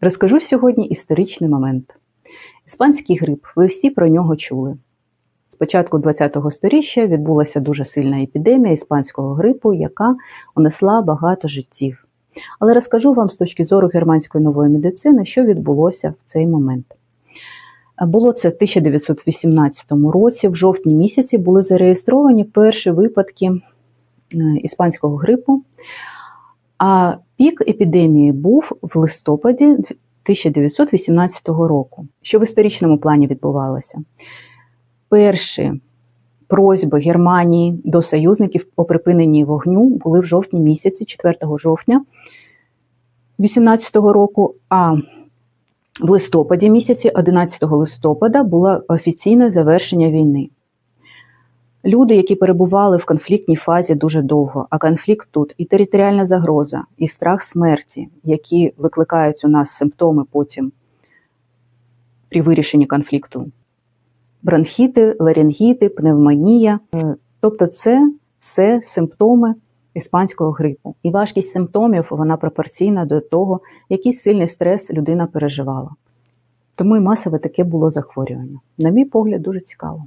Розкажу сьогодні історичний момент. Іспанський грип, ви всі про нього чули. З початку ХХ століття відбулася дуже сильна епідемія іспанського грипу, яка унесла багато життів. Але розкажу вам з точки зору германської нової медицини, що відбулося в цей момент. Було це в 1918 році, в жовтні місяці були зареєстровані перші випадки е, іспанського грипу. А пік епідемії був в листопаді 1918 року. Що в історичному плані відбувалося? Перші просьби Германії до союзників по припиненні вогню були в жовтні місяці, 4 жовтня 1918 року. А в листопаді місяці, 11 листопада, було офіційне завершення війни. Люди, які перебували в конфліктній фазі дуже довго, а конфлікт тут і територіальна загроза, і страх смерті, які викликають у нас симптоми потім при вирішенні конфлікту. Бронхіти, ларингіти, пневмонія. Е, Тобто це все симптоми іспанського грипу. І важкість симптомів вона пропорційна до того, який сильний стрес людина переживала. Тому і масове таке було захворювання. На мій погляд, дуже цікаво.